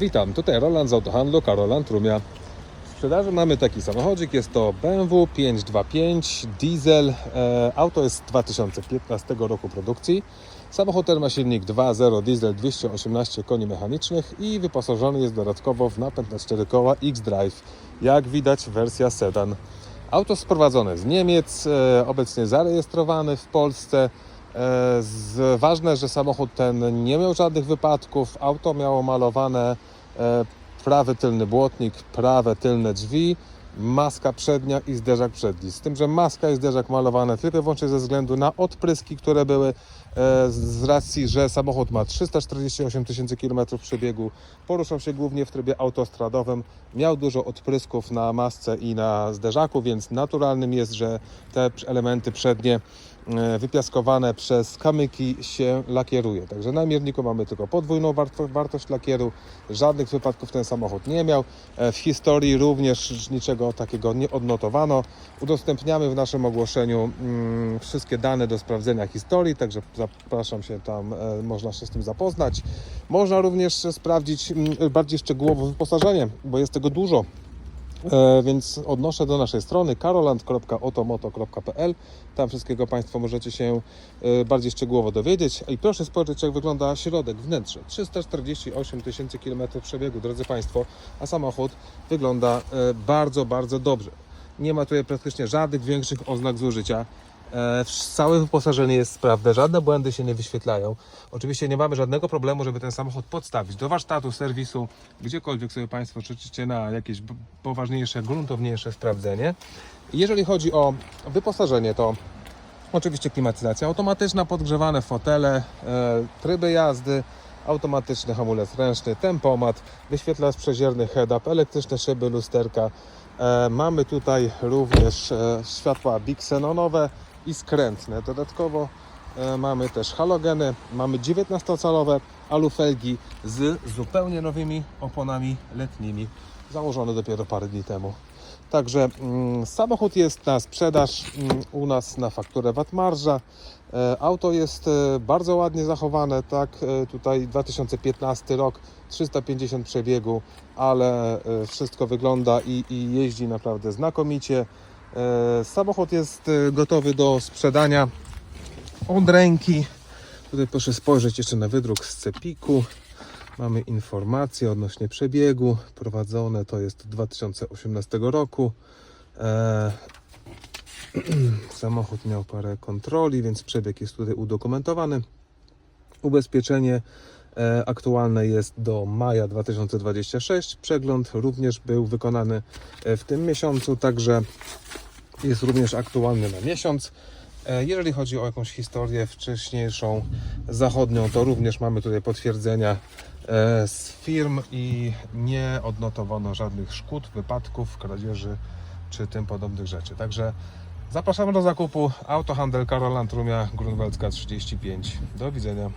Witam, tutaj Roland z autohandlu Karoland Rumia. W sprzedaży mamy taki samochodzik, jest to BMW 525 diesel. E, auto jest z 2015 roku produkcji. Samochód ten ma silnik 2.0 diesel 218 koni mechanicznych i wyposażony jest dodatkowo w napęd na 4 koła X-Drive. Jak widać wersja sedan. Auto sprowadzone z Niemiec, e, obecnie zarejestrowany w Polsce. E, Z, ważne, że samochód ten nie miał żadnych wypadków. Auto miało malowane e, prawy tylny błotnik, prawe tylne drzwi, maska przednia i zderzak przedni. Z tym, że maska i zderzak malowane tylko i wyłącznie ze względu na odpryski, które były e, z racji, że samochód ma 348 tysięcy km przebiegu, poruszał się głównie w trybie autostradowym, miał dużo odprysków na masce i na zderzaku, więc naturalnym jest, że te elementy przednie wypiaskowane przez kamyki się lakieruje. Także na mierniku mamy tylko podwójną warto- wartość lakieru. Żadnych wypadków ten samochód nie miał. E, W historii również niczego takiego nie odnotowano. Udostępniamy w naszym ogłoszeniu mm, wszystkie dane do sprawdzenia historii, także zapraszam się tam, e, można się z tym zapoznać. Można również sprawdzić mm, bardziej szczegółowo wyposażenie, bo jest tego dużo. E, więc odnoszę do naszej strony karoland.otomoto.pl. Tam wszystkiego Państwo możecie się e, bardziej szczegółowo dowiedzieć. I proszę spojrzeć, jak wygląda środek, wnętrze. 348 tysięcy km przebiegu, drodzy Państwo, a samochód wygląda e, bardzo, bardzo dobrze. Nie ma tutaj praktycznie żadnych większych oznak zużycia. E, Całe wyposażenie jest sprawne, żadne błędy się nie wyświetlają. Oczywiście nie mamy żadnego problemu, żeby ten samochód podstawić do warsztatu, serwisu, gdziekolwiek sobie Państwo życzycie na jakieś poważniejsze, gruntowniejsze sprawdzenie. Jeżeli chodzi o wyposażenie, to oczywiście klimatyzacja automatyczna, podgrzewane fotele, e, tryby jazdy, automatyczny hamulec ręczny, tempomat, wyświetlacz przezierny head-up, elektryczne szyby, lusterka. E, mamy tutaj również światła bixenonowe i skrętne. Dodatkowo e, mamy też halogeny, mamy 19-calowe alufelgi z zupełnie nowymi oponami letnimi, założone dopiero parę dni temu. Także mm, samochód jest na sprzedaż mm, u nas na fakturę VAT marża. E, auto jest e, bardzo ładnie zachowane, tak, e, tutaj 2015 rok, 350 przebiegu, ale e, wszystko wygląda i, i jeździ naprawdę znakomicie. E, Samochód jest e, gotowy do sprzedania od ręki. Tutaj proszę spojrzeć jeszcze na wydruk z cepiku. Mamy informacje odnośnie przebiegu. Prowadzone to jest od 2018 roku. E, samochód miał parę kontroli, więc przebieg jest tutaj udokumentowany. Ubezpieczenie aktualne jest do maja 2026. Przegląd również był wykonany w tym miesiącu, także jest również aktualny na miesiąc. E, Jeżeli chodzi o jakąś historię wcześniejszą zachodnią, to również mamy tutaj potwierdzenia e, z firm i nie odnotowano żadnych szkód, wypadków, kradzieży czy tym podobnych rzeczy. Także zapraszamy do zakupu. Autohandel Karoland Rumia Grunwaldzka 35. Do widzenia.